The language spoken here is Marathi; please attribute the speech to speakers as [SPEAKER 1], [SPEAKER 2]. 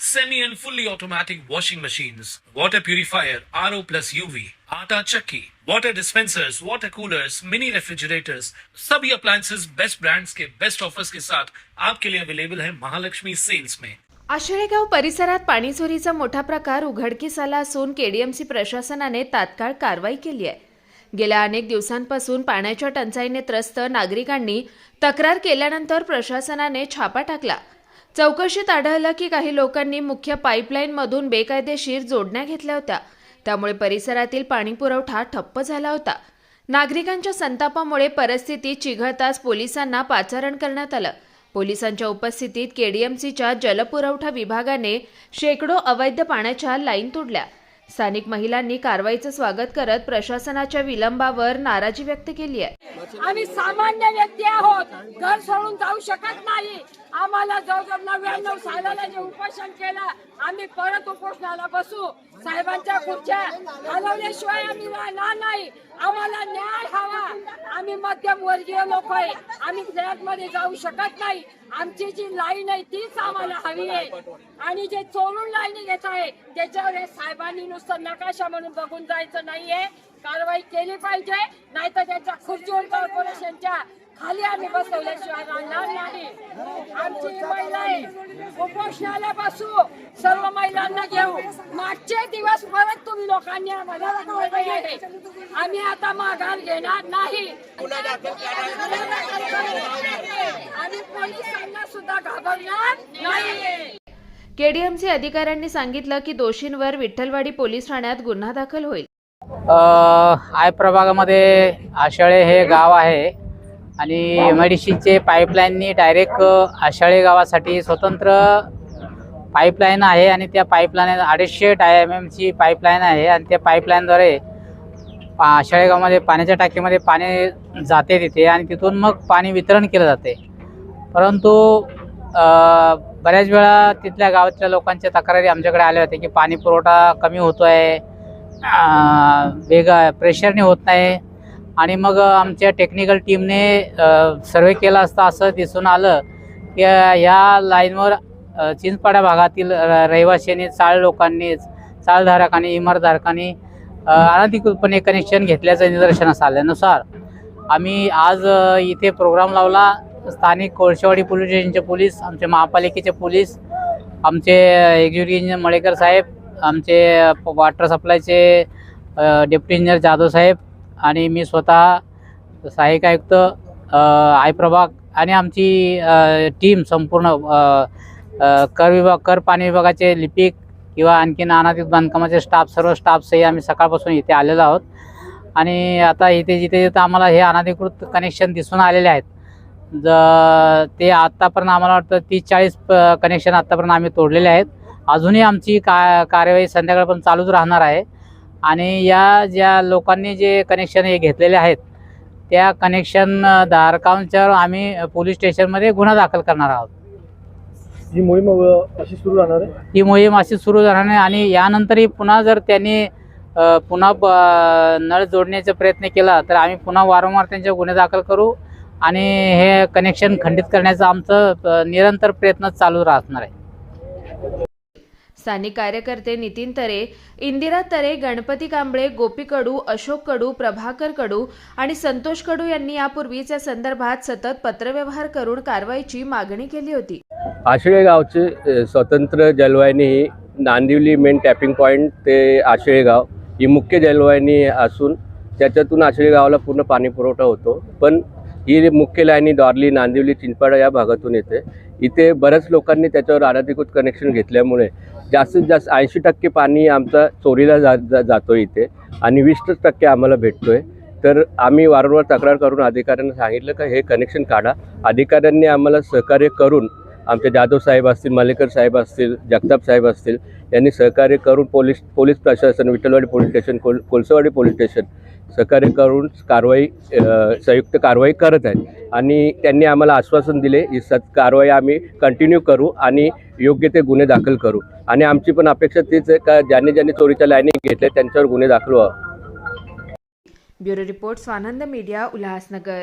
[SPEAKER 1] semi and fully automatic washing machines, water purifier, RO plus UV, आटा चक्की, water dispensers, water coolers, mini refrigerators, सभी appliances बेस्ट ब्रांड्स के बेस्ट ऑफर्स के साथ आपके लिए अवेलेबल है महालक्ष्मी सेल्स में
[SPEAKER 2] आशरेगाव परिसरात पाणी चोरीचा मोठा प्रकार उघडकीस आला असून केडीएमसी प्रशासनाने तात्काळ कारवाई केली आहे. गेल्या अनेक दिवसांपासून पाण्याच्या टंचाईने त्रस्त नागरिकांनी तक्रार केल्यानंतर प्रशासनाने छापा टाकला. चौकशीत आढळलं की काही लोकांनी मुख्य पाईपलाईनमधून बेकायदेशीर जोडण्या घेतल्या होत्या. त्यामुळे परिसरातील पाणीपुरवठा ठप्प झाला होता. नागरिकांच्या संतापामुळे परिस्थिती चिघळताच पोलिसांना पाचारण करण्यात आलं. पोलिसांच्या उपस्थितीत केडीएमसीच्या जलपुरवठा विभागाने शेकडो अवैध पाण्याच्या लाईन तोडल्या. स्थानिक महिलांनी कारवाईचं स्वागत करत प्रशासनाच्या विलंबावर नाराजी व्यक्त केली आहे.
[SPEAKER 3] आम्ही सामान्य व्यक्ती आहोत. घर सोडून जाऊ शकत नाही. आम्हाला जवळजवळ नव्याण्णव सालाला जे उपोषण केलं आम्ही परत उपोषणाला बसू. साहेबांच्या खुर्च्या हलवल्याशिवाय आम्ही राहणार नाही. आम्हाला न्याय हवा. आम्ही मध्यम वर्गीय लोक आहे. आम्ही फ्लॅटमध्ये जाऊ शकत नाही. आमची जी लाईन आहे तीच आम्हाला हवी आहे. आणि जे चोरून लाईन घेत आहे त्याच्यावर हे साहेबांनी नुसतं नकाशा म्हणून बघून जायचं नाहीये. कारवाई केली पाहिजे. नाहीतर त्यांच्या खुर्चीवर कॉर्पोरेशनच्या खाली आम्ही बसवल्याशिवाय राहणार नाही. आमची ही महिला आहे. उपोषणाला बसू सर्व महिलांना घेऊ मागचे दिवस परत तुम्ही लोकांनी आम्हाला. आम्ही आता माघार घेणार नाही. आणि पोलिसांना सुद्ा घाबरणार नाही.
[SPEAKER 2] केडीएमसी अधिकाऱ्यांनी सांगितलं की दोषींवर विठ्ठलवाडी पोलीस ठाण्यात गुन्हा दाखल होईल.
[SPEAKER 4] आय प्रभागामध्ये आशाळे हे गाव आहे. आणि एम आय डी सीचे पाईपलाईननी डायरेक्ट आशाळे गावासाठी स्वतंत्र पाईपलाईन आहे आणि त्या पाईपलाईन अडीचशे डाय एम एमची पाईपलाईन आहे आणि त्या पाईपलाईनद्वारे आशाळे गावामध्ये पाण्याच्या टाकीमध्ये पाणी जाते तिथे आणि तिथून मग पाणी वितरण केलं जाते. परंतु बऱ्याच वेळा तिथल्या गावातल्या लोकांच्या तक्रारी आमच्याकडे आल्या होत्या की पाणी पुरवठा कमी होतो आहे वेग प्रेशरने होत नाही. आणि मग आमच्या टेक्निकल टीमने सर्वे केला असता असं दिसून आलं की ह्या लाईनवर चिंचपाड्या भागातील र- रहिवाशांनी चाळ लोकांनी चाळधारकांनी इमारतधारकांनी अनधिकृतपणे कनेक्शन घेतल्याचं निदर्शनास आल्यानुसार आम्ही आज इथे प्रोग्राम लावला. स्थानिक कोळशेवाडी पोलीस स्टेशनचे पोलीस आमचे महापालिकेचे पोलीस आमचे एक्झिक्युटिव्ह इंजिनियर मळेकर साहेब आमचे वॉटर सप्लायचे अ, डेप्युटी इंजिनियर जाधव साहेब आणि मी स्वतः सहाय्यक आयुक्त आय प्रभाग आणि आमची टीम संपूर्ण कर विभाग कर पाणी विभागाचे लिपिक किंवा आणखीन अनाधिक बांधकामाचे स्टाफ सर्व स्टाफसही आम्ही सकाळपासून इथे आलेलो आहोत. आणि आता इथे जिथे जिथं आम्हाला हे अनाधिकृत कनेक्शन दिसून आलेले आहेत ज ते आत्तापर्यंत आम्हाला वाटतं तीस चाळीस कनेक्शन आत्तापर्यंत आम्ही तोडलेले आहेत. अजूनही आमची का कार्यवाही संध्याकाळपर्यंत चालूच राहणार आहे. आणि या ज्या लोकांनी जे कनेक्शन हे घेतलेले आहेत त्या कनेक्शन धारकांच्यावर आम्ही पोलीस स्टेशनमध्ये गुन्हा दाखल करणार आहोत.
[SPEAKER 5] ही मोहीम अशी सुरू राहणार आहे?
[SPEAKER 4] ही मोहीम अशी सुरू राहणार आहे आणि यानंतरही पुन्हा जर त्यांनी पुन्हा ब- नळ जोडण्याचा प्रयत्न केला तर आम्ही पुन्हा वारंवार त्यांचे गुन्हे दाखल करू आणि हे कनेक्शन खंडित करण्याचा आमचं निरंतर प्रयत्न चालू राहणार आहे.
[SPEAKER 2] स्थानिक कार्यकर्ते नितीन तरे इंदिरा तरे गणपती कांबळे गोपी कडू अशोक कडू प्रभाकर कडू आणि संतोष कडू यांनी यापूर्वीच या संदर्भात सतत पत्रव्यवहार करून कारवाईची मागणी केली होती.
[SPEAKER 6] आशिळे गावचे स्वतंत्र जलवाहिनी ही नांदिवली मेन टॅपिंग पॉईंट ते आशिळे गाव. ही मुख्य जलवाहिनी असून त्याच्यातून आशिळे गावाला पूर्ण पाणी पुरवठा होतो. पण ही मुख्य लाईनी दॉर्ली नांदिवली चिंचपाडा या भागातून येते. इथे बऱ्याच लोकांनी त्याच्यावर अनधिकृत कनेक्शन घेतल्यामुळे जास्तीत जास्त ऐंशी टक्के पाणी आमचा चोरीला जा जा जातो इथे आणि वीस टक्के आम्हाला भेटतो आहे तर आम्ही वारंवार तक्रार करून अधिकाऱ्यांना सांगितलं का हे कनेक्शन काढा. अधिकाऱ्यांनी आम्हाला सहकार्य करून आमचे जाधव साहेब असतील मालेकर साहेब असतील जगताप साहेब असतील यांनी सहकार्य करून पोलीस पोलीस प्रशासन विठ्ठलवाडी पोलीस स्टेशन कोल कोलसवाडी पोलीस स्टेशन सहकार्य करून कारवाई संयुक्त कारवाई करत आहेत. आणि त्यांनी आम्हाला आश्वासन दिले ही सत कारवाई आम्ही कंटिन्यू करू आणि योग्य ते गुन्हे दाखल करू. आणि आमची पण अपेक्षा तीच आहे का ज्यांनी ज्यांनी चोरीच्या लाईनी घेतल्या त्यांच्यावर गुन्हे दाखल व्हावं.
[SPEAKER 2] Bureau report Swanand media Ulhasnagar.